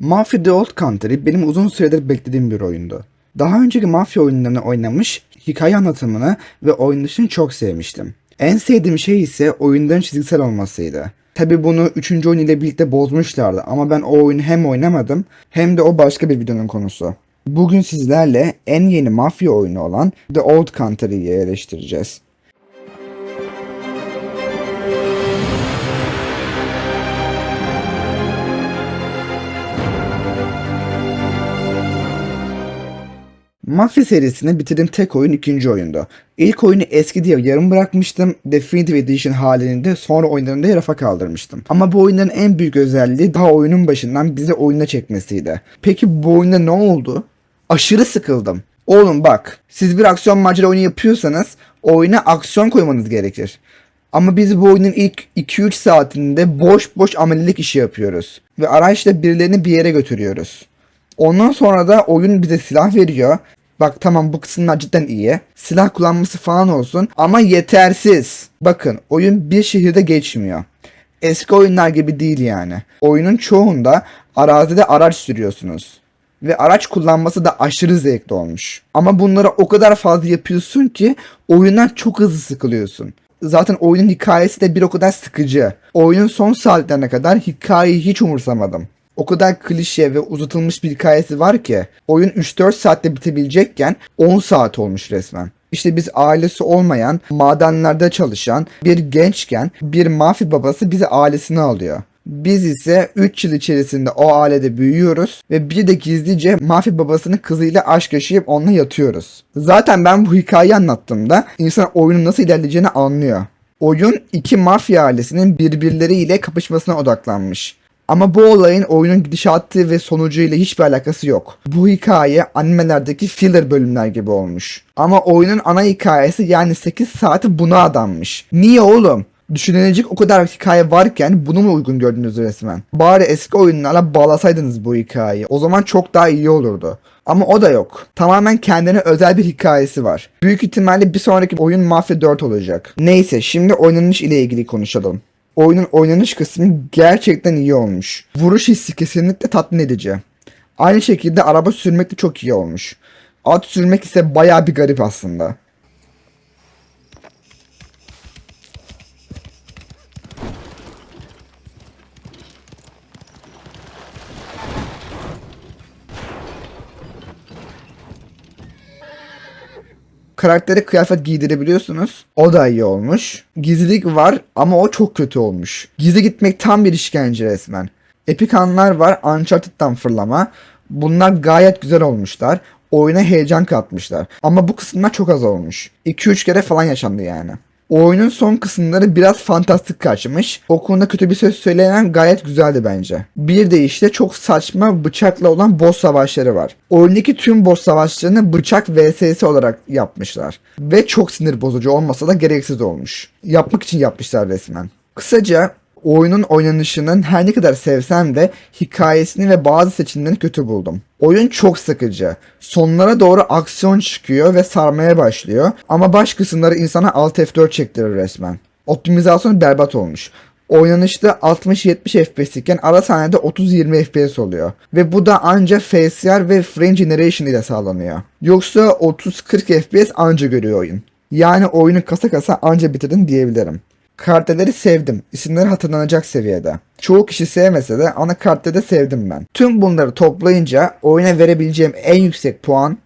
Mafia The Old Country benim uzun süredir beklediğim bir oyundu. Daha önceki mafya oyunlarını oynamış, hikaye anlatımını ve oynanışını çok sevmiştim. En sevdiğim şey ise oyunların çizgisel olmasıydı. Tabi bunu 3. oyun ile birlikte bozmuşlardı ama ben o oyunu hem oynamadım hem de o başka bir videonun konusu. Bugün sizlerle en yeni mafya oyunu olan The Old Country'yi eleştireceğiz. Mafya serisini bitirdiğim tek oyun ikinci oyundu. İlk oyunu eski diye yarım bırakmıştım. Definitive Edition halini de sonra oyunlarında rafa kaldırmıştım. Ama bu oyunların en büyük özelliği daha oyunun başından bizi oyuna çekmesiydi. Peki bu oyunda ne oldu? Aşırı sıkıldım. Oğlum bak, siz bir aksiyon macera oyunu yapıyorsanız oyuna aksiyon koymanız gerekir. Ama biz bu oyunun ilk 2-3 saatinde boş boş amelilik işi yapıyoruz. Ve araçla birilerini bir yere götürüyoruz. Ondan sonra da oyun bize silah veriyor. Bak tamam bu kısımlar cidden iyi. Silah kullanması falan olsun ama yetersiz. Bakın oyun bir şehirde geçmiyor. Eski oyunlar gibi değil yani. Oyunun çoğunda arazide araç sürüyorsunuz. Ve araç kullanması da aşırı zevkli olmuş. Ama bunları o kadar fazla yapıyorsun ki oyundan çok hızlı sıkılıyorsun. Zaten oyunun hikayesi de bir o kadar sıkıcı. Oyunun son saatlerine kadar hikayeyi hiç umursamadım. O kadar klişe ve uzatılmış bir hikayesi var ki oyun 3-4 saatte bitebilecekken 10 saat olmuş resmen. İşte biz ailesi olmayan, madenlerde çalışan bir gençken bir mafya babası bizi ailesine alıyor. Biz ise 3 yıl içerisinde o ailede büyüyoruz ve bir de gizlice mafya babasının kızıyla aşk yaşayıp onunla yatıyoruz. Zaten ben bu hikayeyi anlattığımda insan oyunun nasıl ilerleyeceğini anlıyor. Oyun iki mafya ailesinin birbirleriyle kapışmasına odaklanmış. Ama bu olayın oyunun gidişatı ve sonucuyla hiçbir alakası yok. Bu hikaye animelerdeki filler bölümler gibi olmuş. Ama oyunun ana hikayesi yani 8 saati buna adanmış. Niye oğlum? Düşünülecek o kadar hikaye varken bunu mu uygun gördünüz resmen? Bari eski oyunlarla bağlasaydınız bu hikayeyi. O zaman çok daha iyi olurdu. Ama o da yok. Tamamen kendine özel bir hikayesi var. Büyük ihtimalle bir sonraki oyun Mafia 4 olacak. Neyse şimdi oynanış ile ilgili konuşalım. Oyunun oynanış kısmı gerçekten iyi olmuş. Vuruş hissi kesinlikle tatmin edici. Aynı şekilde araba sürmek de çok iyi olmuş. At sürmek ise baya bir garip aslında. Karaktere kıyafet giydirebiliyorsunuz. O da iyi olmuş. Gizlilik var ama o çok kötü olmuş. Gizli gitmek tam bir işkence resmen. Epik anlar var Uncharted'dan fırlama. Bunlar gayet güzel olmuşlar. Oyuna heyecan katmışlar. Ama bu kısımlar çok az olmuş. 2-3 kere falan yaşandı yani. Oyunun son kısımları biraz fantastik kaçmış. O konuda kötü bir söz söyleyen gayet güzeldi bence. Bir de işte çok saçma bıçakla olan boss savaşları var. Oyundaki tüm boss savaşlarını bıçak vs olarak yapmışlar. Ve çok sinir bozucu olmasa da gereksiz olmuş. Yapmak için yapmışlar resmen. Kısaca oyunun oynanışının her ne kadar sevsem de hikayesini ve bazı seçimlerini kötü buldum. Oyun çok sıkıcı. Sonlara doğru aksiyon çıkıyor ve sarmaya başlıyor ama baş kısımları insana Alt F4 çektirir resmen. Optimizasyonu berbat olmuş. Oynanışta 60-70 FPS iken ara sahnede 30-20 FPS oluyor. Ve bu da anca FSR ve Frame Generation ile sağlanıyor. Yoksa 30-40 FPS anca görüyor oyun. Yani oyunu kasa kasa anca bitirdim diyebilirim. Karteleri sevdim. İsimleri hatırlanacak seviyede. Çoğu kişi sevmese de ana kartede sevdim ben. Tüm bunları toplayınca oyuna verebileceğim en yüksek puan